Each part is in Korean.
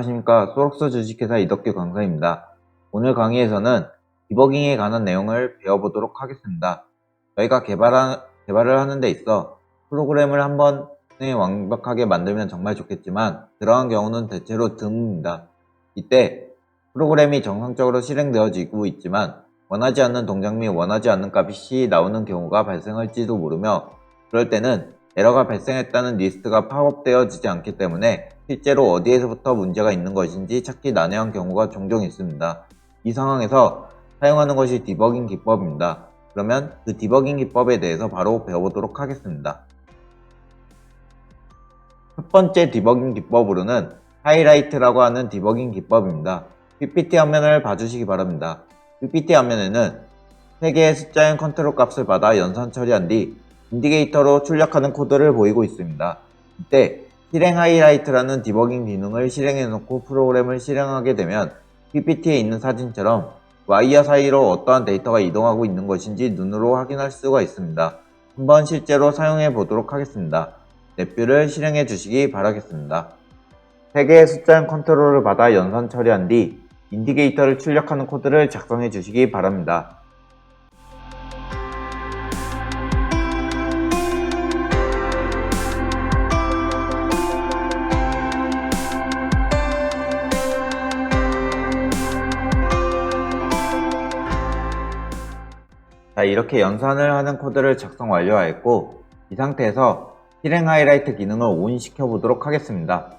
안녕하십니까 소록스 주식회사 이덕규 강사입니다. 오늘 강의에서는 디버깅에 관한 내용을 배워보도록 하겠습니다. 저희가 개발하, 개발을 하는 데 있어 프로그램을 한 번에 완벽하게 만들면 정말 좋겠지만 그러한 경우는 대체로 드뭅니다. 이때 프로그램이 정상적으로 실행되어지고 있지만 원하지 않는 동작 및 원하지 않는 값이 나오는 경우가 발생할지도 모르며 그럴 때는 에러가 발생했다는 리스트가 팝업되어지지 않기 때문에 실제로 어디에서부터 문제가 있는 것인지 찾기 난해한 경우가 종종 있습니다. 이 상황에서 사용하는 것이 디버깅 기법입니다. 그러면 그 디버깅 기법에 대해서 바로 배워보도록 하겠습니다. 첫 번째 디버깅 기법으로는 하이라이트라고 하는 디버깅 기법입니다. PPT 화면을 봐주시기 바랍니다. PPT 화면에는 3개의 숫자형 컨트롤 값을 받아 연산 처리한 뒤 인디게이터로 출력하는 코드를 보이고 있습니다. 이때 실행 하이라이트라는 디버깅 기능을 실행해 놓고 프로그램을 실행하게 되면 PPT에 있는 사진처럼 와이어 사이로 어떠한 데이터가 이동하고 있는 것인지 눈으로 확인할 수가 있습니다. 한번 실제로 사용해 보도록 하겠습니다. 넷뷰를 실행해 주시기 바라겠습니다. 3개의 숫자형 컨트롤을 받아 연산 처리한 뒤 인디게이터를 출력하는 코드를 작성해 주시기 바랍니다. 자, 이렇게 연산을 하는 코드를 작성 완료하였고, 이 상태에서 실행 하이라이트 기능을 ON 시켜 보도록 하겠습니다.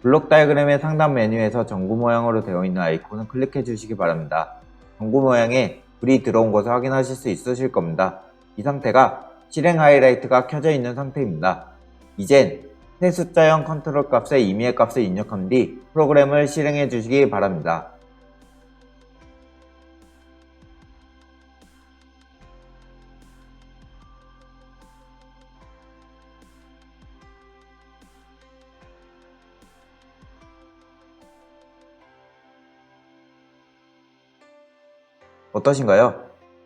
블록 다이그램의 상단 메뉴에서 전구 모양으로 되어 있는 아이콘을 클릭해 주시기 바랍니다. 전구 모양에 불이 들어온 것을 확인하실 수 있으실 겁니다. 이 상태가 실행 하이라이트가 켜져 있는 상태입니다. 이젠 새 숫자형 컨트롤 값에 임의의 값을 입력한 뒤 프로그램을 실행해 주시기 바랍니다. 어떠신가요?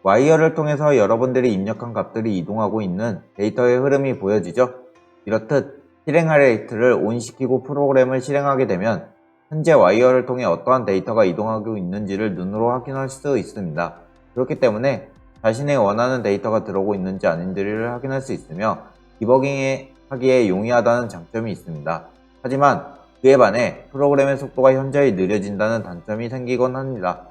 와이어를 통해서 여러분들이 입력한 값들이 이동하고 있는 데이터의 흐름이 보여지죠? 이렇듯 실행 하이라이트를 ON 시키고 프로그램을 실행하게 되면 현재 와이어를 통해 어떠한 데이터가 이동하고 있는지를 눈으로 확인할 수 있습니다. 그렇기 때문에 자신의 원하는 데이터가 들어오고 있는지 아닌지를 확인할 수 있으며 디버깅 하기에 용이하다는 장점이 있습니다. 하지만 그에 반해 프로그램의 속도가 현저히 느려진다는 단점이 생기곤 합니다.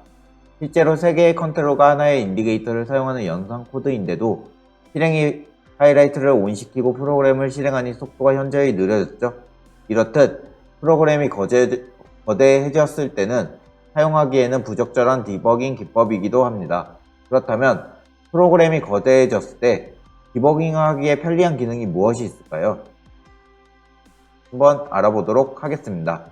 실제로 3개의 컨트롤과 하나의 인디게이터를 사용하는 연산 코드인데도 실행이 하이라이트를 온시키고 프로그램을 실행하니 속도가 현저히 느려졌죠. 이렇듯 프로그램이 거제, 거대해졌을 때는 사용하기에는 부적절한 디버깅 기법이기도 합니다. 그렇다면 프로그램이 거대해졌을 때 디버깅하기에 편리한 기능이 무엇이 있을까요? 한번 알아보도록 하겠습니다.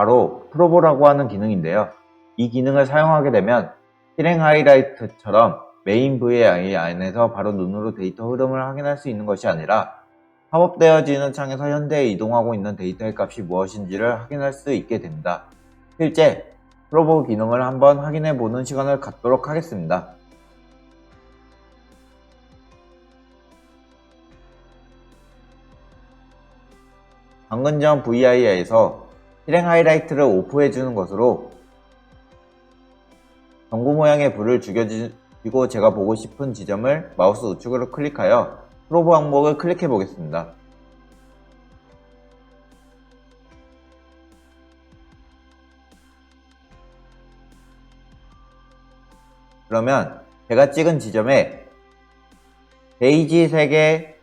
바로 프로보라고 하는 기능인데요. 이 기능을 사용하게 되면 실행 하이라이트처럼 메인 VI 안에서 바로 눈으로 데이터 흐름을 확인할 수 있는 것이 아니라 팝업되어지는 창에서 현재 이동하고 있는 데이터의 값이 무엇인지를 확인할 수 있게 됩니다. 실제 프로보 기능을 한번 확인해 보는 시간을 갖도록 하겠습니다. 방금 전 VI에서 실행 하이라이트를 오프해 주는 것으로 전구 모양의 불을 죽여주고 제가 보고 싶은 지점을 마우스 우측으로 클릭하여 프로브 항목을 클릭해 보겠습니다. 그러면 제가 찍은 지점에 베이지 3개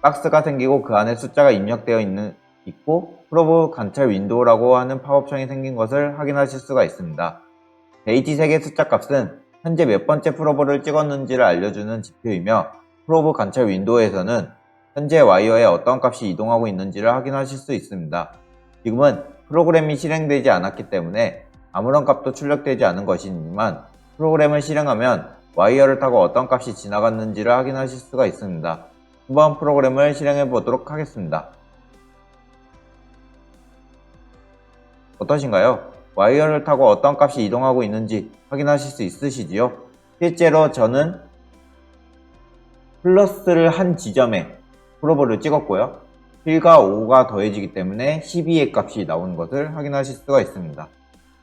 박스가 생기고 그 안에 숫자가 입력되어 있는 있고 프로브 관찰 윈도우라고 하는 팝업창이 생긴 것을 확인하실 수가 있습니다. 베이지 3개 숫자 값은 현재 몇 번째 프로브를 찍었는지를 알려주는 지표이며 프로브 관찰 윈도우에서는 현재 와이어에 어떤 값이 이동하고 있는지를 확인하실 수 있습니다. 지금은 프로그램이 실행되지 않았기 때문에 아무런 값도 출력되지 않은 것이지만 프로그램을 실행하면 와이어를 타고 어떤 값이 지나갔는지를 확인하실 수가 있습니다. 한번 프로그램을 실행해 보도록 하겠습니다. 어떠신가요? 와이어를 타고 어떤 값이 이동하고 있는지 확인하실 수 있으시지요? 실제로 저는 플러스를 한 지점에 프로브를 찍었고요. 1과 5가 더해지기 때문에 12의 값이 나오는 것을 확인하실 수가 있습니다.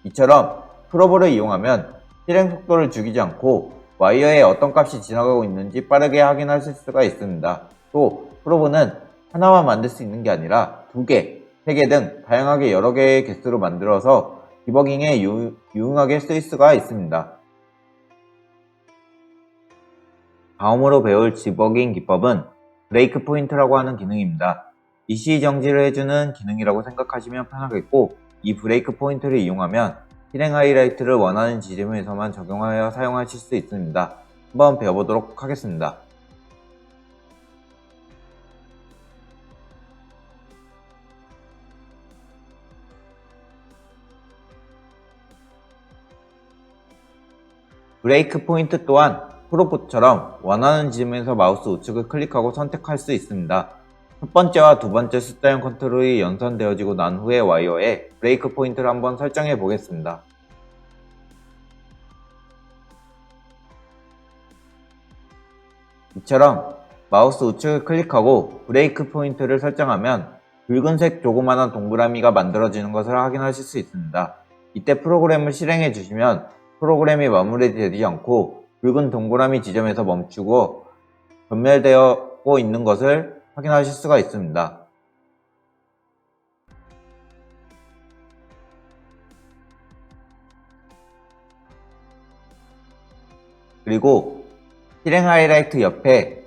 이처럼 프로브를 이용하면 실행 속도를 죽이지 않고 와이어에 어떤 값이 지나가고 있는지 빠르게 확인하실 수가 있습니다. 또 프로브는 하나만 만들 수 있는 게 아니라 두 개, 세개등 다양하게 여러 개의 개수로 만들어서 디버깅에 유, 유용하게 쓰일 수가 있습니다. 다음으로 배울 디버깅 기법은 브레이크 포인트라고 하는 기능입니다. 이시 정지를 해주는 기능이라고 생각하시면 편하겠고 이 브레이크 포인트를 이용하면 실행 하이라이트를 원하는 지점에서만 적용하여 사용하실 수 있습니다. 한번 배워보도록 하겠습니다. 브레이크 포인트 또한 프로포처럼 원하는 지점에서 마우스 우측을 클릭하고 선택할 수 있습니다. 첫 번째와 두 번째 숫자형 컨트롤이 연산되어지고 난 후에 와이어에 브레이크 포인트를 한번 설정해 보겠습니다. 이처럼 마우스 우측을 클릭하고 브레이크 포인트를 설정하면 붉은색 조그만한 동그라미가 만들어지는 것을 확인하실 수 있습니다. 이때 프로그램을 실행해 주시면 프로그램이 마무리되지 않고 붉은 동그라미 지점에서 멈추고 전멸되고 있는 것을 확인하실 수가 있습니다. 그리고 실행 하이라이트 옆에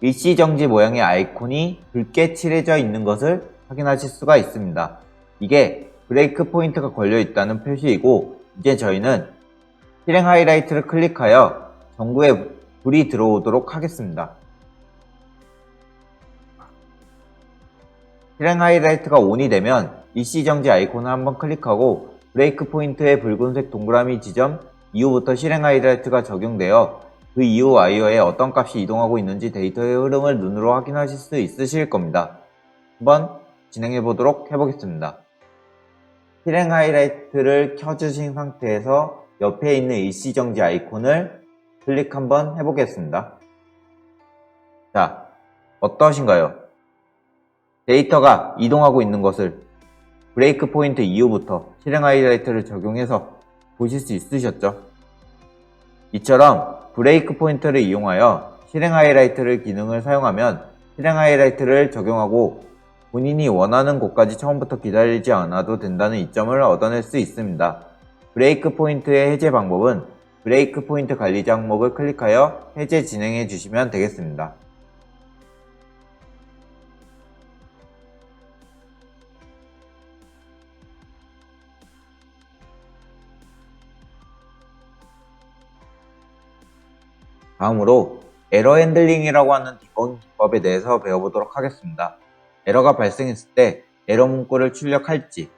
일시 정지 모양의 아이콘이 붉게 칠해져 있는 것을 확인하실 수가 있습니다. 이게 브레이크 포인트가 걸려 있다는 표시이고 이제 저희는 실행 하이라이트를 클릭하여 전구에 불이 들어오도록 하겠습니다. 실행 하이라이트가 ON이 되면 일시 정지 아이콘을 한번 클릭하고 브레이크 포인트의 붉은색 동그라미 지점 이후부터 실행 하이라이트가 적용되어 그 이후 와이어에 어떤 값이 이동하고 있는지 데이터의 흐름을 눈으로 확인하실 수 있으실 겁니다. 한번 진행해 보도록 해보겠습니다. 실행 하이라이트를 켜주신 상태에서 옆에 있는 일시정지 아이콘을 클릭 한번 해보겠습니다. 자, 어떠신가요? 데이터가 이동하고 있는 것을 브레이크 포인트 이후부터 실행 하이라이트를 적용해서 보실 수 있으셨죠? 이처럼 브레이크 포인트를 이용하여 실행 하이라이트를 기능을 사용하면 실행 하이라이트를 적용하고 본인이 원하는 곳까지 처음부터 기다리지 않아도 된다는 이점을 얻어낼 수 있습니다. 브레이크 포인트의 해제 방법은 브레이크 포인트 관리자 항목을 클릭하여 해제 진행해 주시면 되겠습니다. 다음으로 에러 핸들링이라고 하는 디버깅 기법에 대해서 배워보도록 하겠습니다. 에러가 발생했을 때 에러 문구를 출력할지,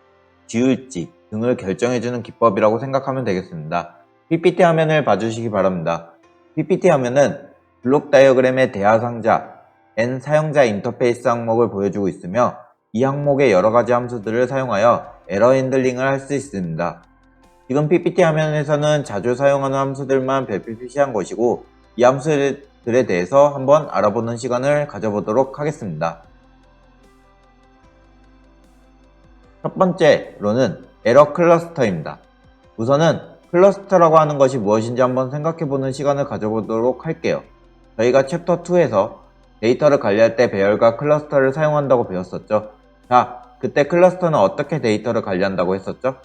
지울지 등을 결정해주는 기법이라고 생각하면 되겠습니다. PPT 화면을 봐주시기 바랍니다. PPT 화면은 블록 다이어그램의 대화 상자, N 사용자 인터페이스 항목을 보여주고 있으며 이 항목의 여러가지 함수들을 사용하여 에러 핸들링을 할 수 있습니다. 지금 PPT 화면에서는 자주 사용하는 함수들만 별표 표시한 것이고 이 함수들에 대해서 한번 알아보는 시간을 가져보도록 하겠습니다. 첫 번째로는 에러 클러스터입니다. 우선은 클러스터라고 하는 것이 무엇인지 한번 생각해보는 시간을 가져보도록 할게요. 저희가 챕터 2에서 데이터를 관리할 때 배열과 클러스터를 사용한다고 배웠었죠. 자, 그때 클러스터는 어떻게 데이터를 관리한다고 했었죠?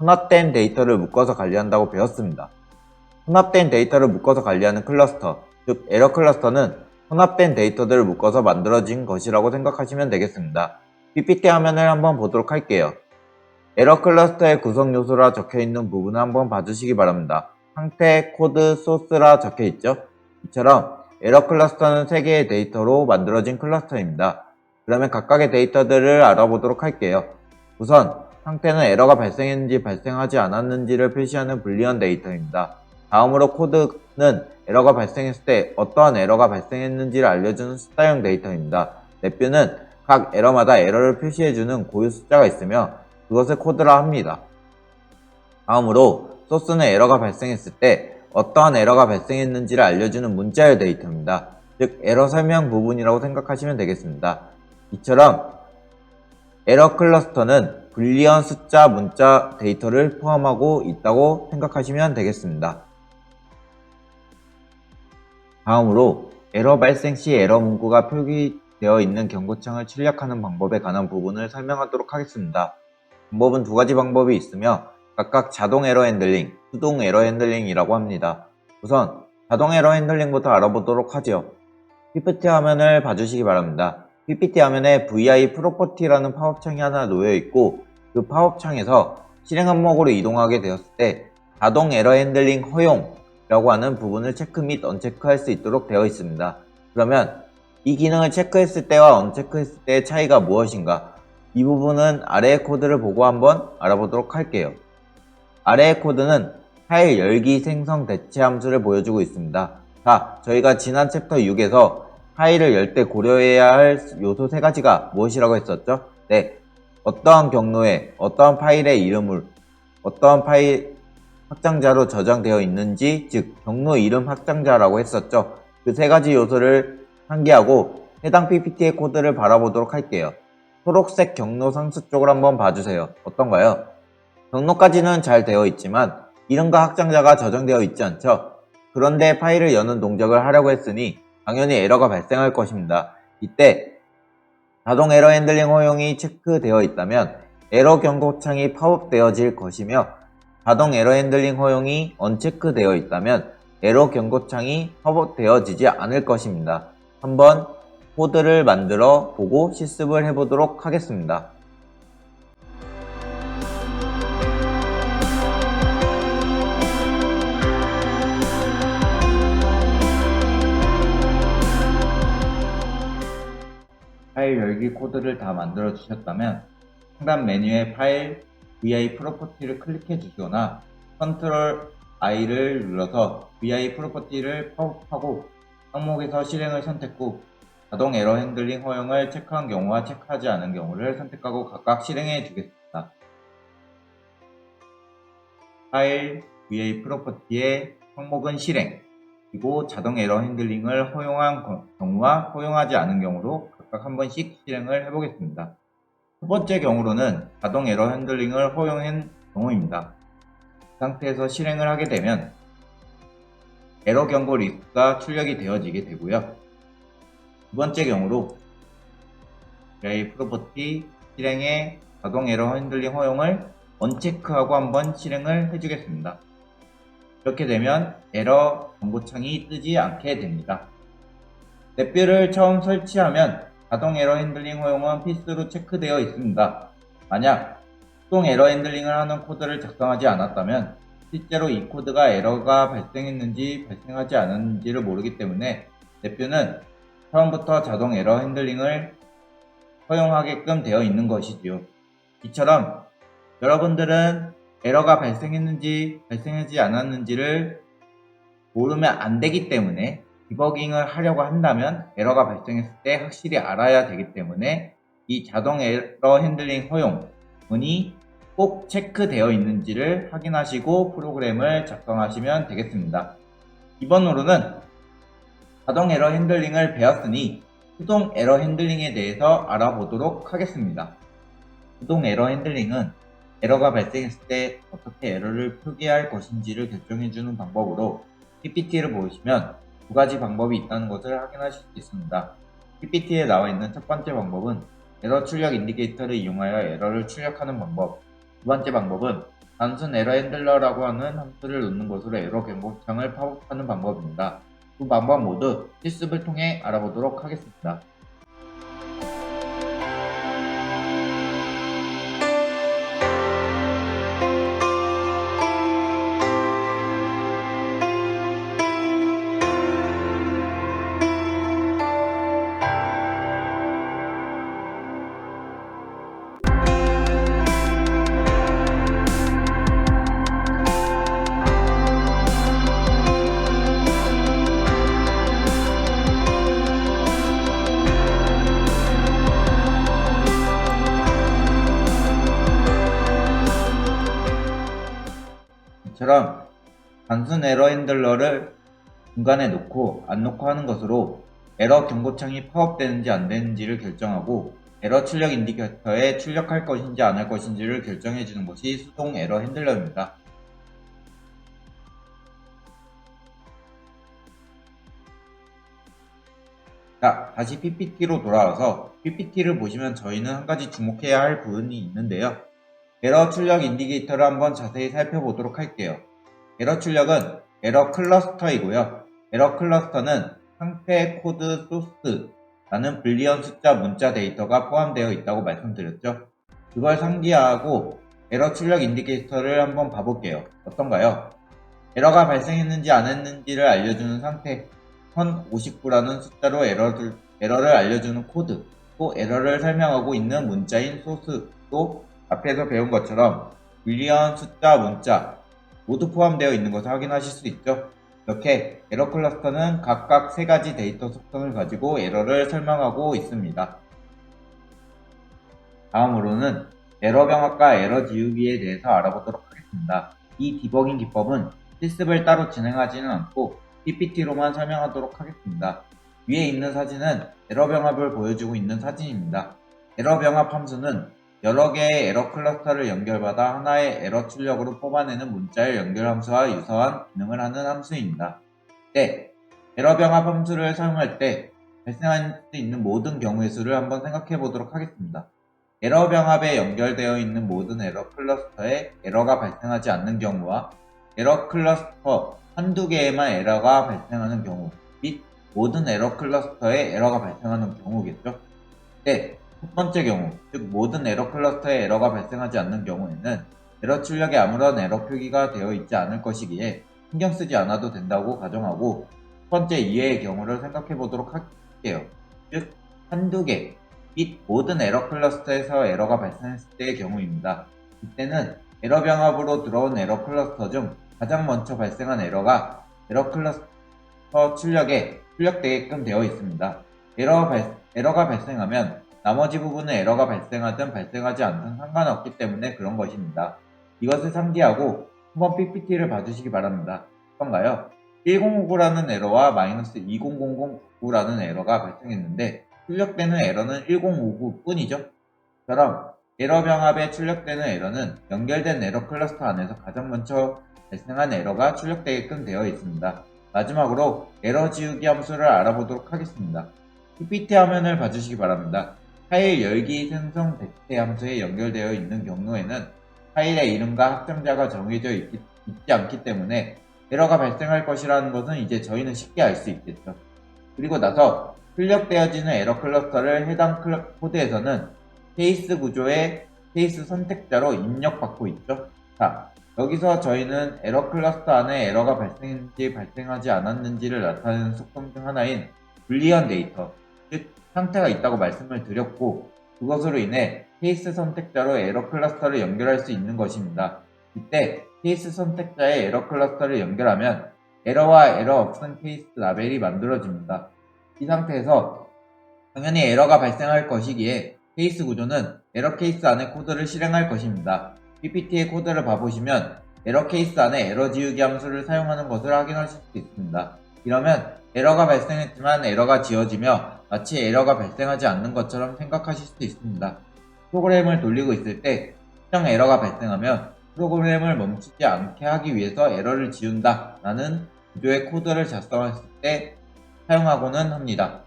혼합된 데이터를 묶어서 관리한다고 배웠습니다. 혼합된 데이터를 묶어서 관리하는 클러스터, 즉 에러 클러스터는 혼합된 데이터들을 묶어서 만들어진 것이라고 생각하시면 되겠습니다. PPT 화면을 한번 보도록 할게요. 에러 클러스터의 구성 요소라 적혀 있는 부분을 한번 봐주시기 바랍니다. 상태, 코드, 소스라 적혀 있죠? 이처럼 에러 클러스터는 3개의 데이터로 만들어진 클러스터입니다. 그러면 각각의 데이터들을 알아보도록 할게요. 우선 상태는 에러가 발생했는지 발생하지 않았는지를 표시하는 불리언 데이터입니다. 다음으로 코드는 에러가 발생했을 때 어떠한 에러가 발생했는지를 알려주는 숫자형 데이터입니다. 랩뷰는 각 에러마다 에러를 표시해주는 고유 숫자가 있으며 그것을 코드라 합니다. 다음으로 소스는 에러가 발생했을 때 어떠한 에러가 발생했는지를 알려주는 문자열 데이터입니다. 즉 에러 설명 부분이라고 생각하시면 되겠습니다. 이처럼 에러 클러스터는 불리언 숫자 문자 데이터를 포함하고 있다고 생각하시면 되겠습니다. 다음으로 에러 발생 시 에러 문구가 표기 되어 있는 경고창을 출력하는 방법에 관한 부분을 설명하도록 하겠습니다. 방법은 두 가지 방법이 있으며 각각 자동 에러 핸들링, 수동 에러 핸들링이라고 합니다. 우선 자동 에러 핸들링부터 알아보도록 하죠. PPT 화면을 봐주시기 바랍니다. PPT 화면에 VI 프로퍼티라는 팝업창이 하나 놓여 있고 그 팝업창에서 실행 항목으로 이동하게 되었을 때 자동 에러 핸들링 허용이라고 하는 부분을 체크 및 언체크할 수 있도록 되어 있습니다. 그러면 이 기능을 체크했을 때와 언체크했을 때의 차이가 무엇인가? 이 부분은 아래의 코드를 보고 한번 알아보도록 할게요. 아래의 코드는 파일 열기 생성 대체 함수를 보여주고 있습니다. 자, 저희가 지난 챕터 6에서 파일을 열 때 고려해야 할 요소 세 가지가 무엇이라고 했었죠? 네. 어떠한 경로에 어떠한 파일의 이름을 어떠한 파일 확장자로 저장되어 있는지, 즉 경로 이름 확장자라고 했었죠. 그 세 가지 요소를 상기하고 해당 PPT의 코드를 바라보도록 할게요. 초록색 경로 상수 쪽을 한번 봐주세요. 어떤가요? 경로까지는 잘 되어 있지만 이름과 확장자가 저장되어 있지 않죠? 그런데 파일을 여는 동작을 하려고 했으니 당연히 에러가 발생할 것입니다. 이때 자동 에러 핸들링 허용이 체크되어 있다면 에러 경고창이 팝업되어질 것이며 자동 에러 핸들링 허용이 언체크되어 있다면 에러 경고창이 팝업되어지지 않을 것입니다. 한번 코드를 만들어 보고 실습을 해보도록 하겠습니다. 파일 열기 코드를 다 만들어 주셨다면 상단 메뉴의 파일 vi 프로퍼티를 클릭해 주시거나 컨트롤 i를 눌러서 vi 프로퍼티를 팝업하고 항목에서 실행을 선택 후 자동 에러 핸들링 허용을 체크한 경우와 체크하지 않은 경우를 선택하고 각각 실행해 주겠습니다. 파일 vi 프로퍼티의 항목은 실행 그리고 자동 에러 핸들링을 허용한 거- 경우와 허용하지 않은 경우로 각각 한 번씩 실행을 해보겠습니다. 첫 번째 경우로는 자동 에러 핸들링을 허용한 경우입니다. 이 상태에서 실행을 하게 되면 에러 경고 리스트가 출력이 되어지게 되고요. 두 번째 경우로 VI 프로퍼티 실행의 자동 에러 핸들링 허용을 언체크하고 한번 실행을 해주겠습니다. 이렇게 되면 에러 경고창이 뜨지 않게 됩니다. 넷뷰를 처음 설치하면 자동 에러 핸들링 허용은 필수로 체크되어 있습니다. 만약 수동 에러 핸들링을 하는 코드를 작성하지 않았다면 실제로 이 코드가 에러가 발생했는지 발생하지 않았는지를 모르기 때문에 넷뷰는 처음부터 자동 에러 핸들링을 허용하게끔 되어 있는 것이지요. 이처럼 여러분들은 에러가 발생했는지 발생하지 않았는지를 모르면 안 되기 때문에 디버깅을 하려고 한다면 에러가 발생했을 때 확실히 알아야 되기 때문에 이 자동 에러 핸들링 허용 문이 꼭 체크되어 있는지를 확인하시고 프로그램을 작성하시면 되겠습니다. 이번으로는 자동 에러 핸들링을 배웠으니 수동 에러 핸들링에 대해서 알아보도록 하겠습니다. 수동 에러 핸들링은 에러가 발생했을 때 어떻게 에러를 표기할 것인지를 결정해주는 방법으로 PPT를 보시면 두 가지 방법이 있다는 것을 확인하실 수 있습니다. PPT에 나와 있는 첫 번째 방법은 에러 출력 인디케이터를 이용하여 에러를 출력하는 방법. 두 번째 방법은 단순 에러 핸들러라고 하는 함수를 넣는 것으로 에러 경고창을 팝업하는 방법입니다. 두 방법 모두 실습을 통해 알아보도록 하겠습니다. 단순 에러 핸들러를 중간에 놓고 안 놓고 하는 것으로 에러 경고창이 파업되는지 안 되는지를 결정하고 에러 출력 인디케이터에 출력할 것인지 안 할 것인지를 결정해 주는 것이 수동 에러 핸들러입니다. 자, 다시 PPT로 돌아와서 PPT를 보시면 저희는 한 가지 주목해야 할 부분이 있는데요. 에러 출력 인디케이터를 한번 자세히 살펴보도록 할게요. 에러 출력은 에러 클러스터이고요. 에러 클러스터는 상태 코드 소스라는 불리언 숫자 문자 데이터가 포함되어 있다고 말씀드렸죠. 그걸 상기하고 에러 출력 인디케이터를 한번 봐볼게요. 어떤가요? 에러가 발생했는지 안 했는지를 알려주는 상태 1059라는 숫자로 에러를, 에러를 알려주는 코드, 또 에러를 설명하고 있는 문자인 소스, 또 앞에서 배운 것처럼 불리언 숫자 문자 모두 포함되어 있는 것을 확인하실 수 있죠. 이렇게 에러 클러스터는 각각 세 가지 데이터 속성을 가지고 에러를 설명하고 있습니다. 다음으로는 에러 병합과 에러 지우기에 대해서 알아보도록 하겠습니다. 이 디버깅 기법은 실습을 따로 진행하지는 않고 PPT로만 설명하도록 하겠습니다. 위에 있는 사진은 에러 병합을 보여주고 있는 사진입니다. 에러 병합 함수는 여러 개의 에러 클러스터를 연결받아 하나의 에러 출력으로 뽑아내는 문자의 연결 함수와 유사한 기능을 하는 함수입니다. 네, 에러 병합 함수를 사용할 때 발생할 수 있는 모든 경우의 수를 한번 생각해 보도록 하겠습니다. 에러 병합에 연결되어 있는 모든 에러 클러스터에 에러가 발생하지 않는 경우와 에러 클러스터 한두 개에만 에러가 발생하는 경우 및 모든 에러 클러스터에 에러가 발생하는 경우겠죠. 네, 첫 번째 경우, 즉 모든 에러 클러스터에 에러가 발생하지 않는 경우에는 에러 출력에 아무런 에러 표기가 되어 있지 않을 것이기에 신경 쓰지 않아도 된다고 가정하고 첫 번째 이해의 경우를 생각해 보도록 할게요. 즉 한두 개 및 모든 에러 클러스터에서 에러가 발생했을 때의 경우입니다. 이때는 에러 병합으로 들어온 에러 클러스터 중 가장 먼저 발생한 에러가 에러 클러스터 출력에 출력되게끔 되어 있습니다. 에러 발, 에러가 발생하면 나머지 부분은 에러가 발생하든 발생하지 않든 상관없기 때문에 그런 것입니다. 이것을 상기하고 한번 PPT를 봐주시기 바랍니다. 어떤가요? 1059라는 에러와 마이너스 20009라는 에러가 발생했는데 출력되는 에러는 1059 뿐이죠. 처럼 에러 병합에 출력되는 에러는 연결된 에러 클러스터 안에서 가장 먼저 발생한 에러가 출력되게끔 되어 있습니다. 마지막으로 에러 지우기 함수를 알아보도록 하겠습니다. PPT 화면을 봐주시기 바랍니다. 파일 열기 생성 대체 함수에 연결되어 있는 경우에는 파일의 이름과 확장자가 정해져 있기, 있지 않기 때문에 에러가 발생할 것이라는 것은 이제 저희는 쉽게 알 수 있겠죠. 그리고 나서 출력되어지는 에러 클러스터를 해당 코드에서는 케이스 구조의 케이스 선택자로 입력받고 있죠. 자, 여기서 저희는 에러 클러스터 안에 에러가 발생했는지 발생하지 않았는지를 나타내는 속성 중 하나인 불리언 데이터, 즉 상태가 있다고 말씀을 드렸고 그것으로 인해 케이스 선택자로 에러 클러스터를 연결할 수 있는 것입니다. 이때 케이스 선택자에 에러 클러스터를 연결하면 에러와 에러 없은 케이스 라벨이 만들어집니다. 이 상태에서 당연히 에러가 발생할 것이기에 케이스 구조는 에러 케이스 안에 코드를 실행할 것입니다. PPT의 코드를 봐보시면 에러 케이스 안에 에러 지우기 함수를 사용하는 것을 확인하실 수 있습니다. 이러면 에러가 발생했지만 에러가 지워지며 마치 에러가 발생하지 않는 것처럼 생각하실 수 있습니다. 프로그램을 돌리고 있을 때 특정 에러가 발생하면 프로그램을 멈추지 않게 하기 위해서 에러를 지운다 라는 구조의 코드를 작성했을 때 사용하고는 합니다.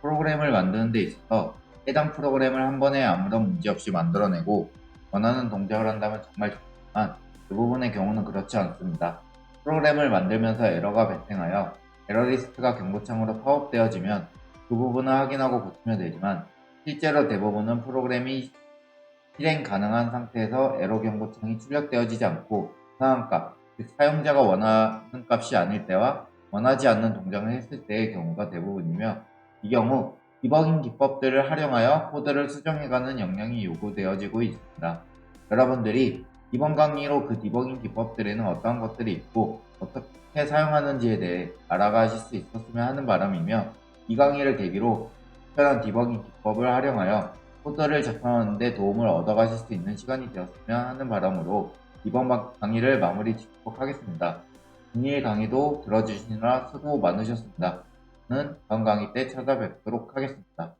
프로그램을 만드는 데 있어서 해당 프로그램을 한 번에 아무런 문제 없이 만들어내고 원하는 동작을 한다면 정말 좋지만 대부분의 경우는 그렇지 않습니다. 프로그램을 만들면서 에러가 발생하여 에러 리스트가 경고창으로 파업되어지면 그 부분을 확인하고 고치면 되지만 실제로 대부분은 프로그램이 실행 가능한 상태에서 에러 경고창이 출력되어지지 않고 상한값, 즉 사용자가 원하는 값이 아닐 때와 원하지 않는 동작을 했을 때의 경우가 대부분이며 이 경우 디버깅 기법들을 활용하여 코드를 수정해가는 역량이 요구되어지고 있습니다. 여러분들이 이번 강의로 그 디버깅 기법들에는 어떠한 것들이 있고 어떻게 사용하는지에 대해 알아가실 수 있었으면 하는 바람이며 이 강의를 계기로 특별한 디버깅 기법을 활용하여 코드를 작성하는 데 도움을 얻어가실 수 있는 시간이 되었으면 하는 바람으로 이번 방- 강의를 마무리 짓도록 하겠습니다. 금일 강의도 들어주시느라 수고 많으셨습니다. 저는 다음 강의 때 찾아뵙도록 하겠습니다.